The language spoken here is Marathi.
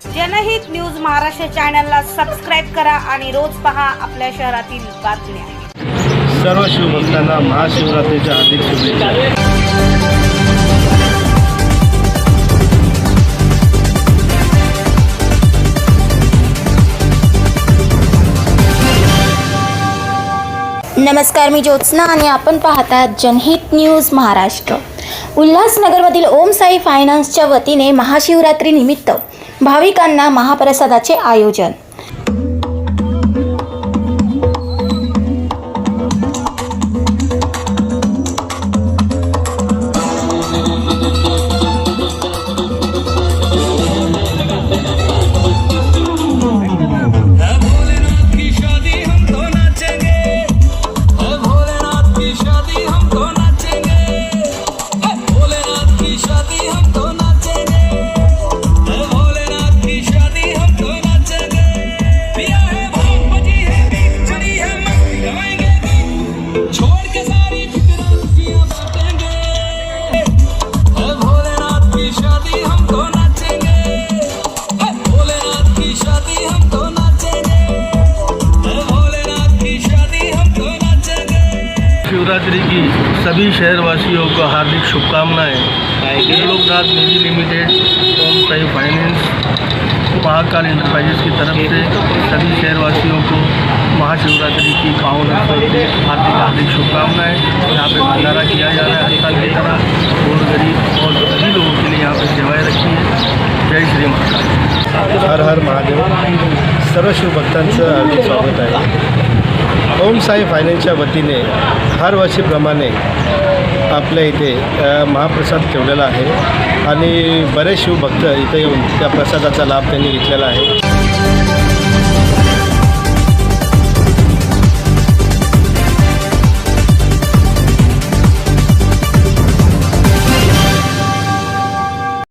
जनहित न्यूज महाराष्ट्र चॅनलला सबस्क्राईब करा आणि रोज पहा आपल्या शहरातील बातम्या. सर्व शिवभक्तांना महाशिवरात्रीच्या हार्दिक शुभेच्छा. नमस्कार मी ज्योत्स्ना आणि आपण पाहतात जनहित न्यूज महाराष्ट्र. उल्हासनगरमधील ओम साई फायनान्सच्या वतीने महाशिवरात्री निमित्त भाविकांना महाप्रसादाचे आयोजन शिवरात्रि की सभी शहरवासियों को हार्दिक शुभकामनाएँ। Loknath Nidhi limited Om Sai finance Mahakal enterprises की तरफ़ से सभी शहरवासियों को महाशिवरात्रि की पावन हार्दिक हार्दिक शुभकामनाएँ। यहाँ पे भंडारा किया जा रहा है हर साल की तरह। और गरीब और सभी लोगों के लिए यहाँ पे सेवाएँ रखी है। जय श्री महाकाल। हर हर महादेव। सर्व शिवभक्तांचं हार्दिक स्वागत आहे। ओम साई फायनान्सच्या वतीने हर वर्षीप्रमाणे आपल्या इथे महाप्रसाद ठेवलेला आहे. आणि बरेच शिवभक्त इथे येऊन त्या प्रसादाचा लाभ त्यांनी घेतलेला आहे.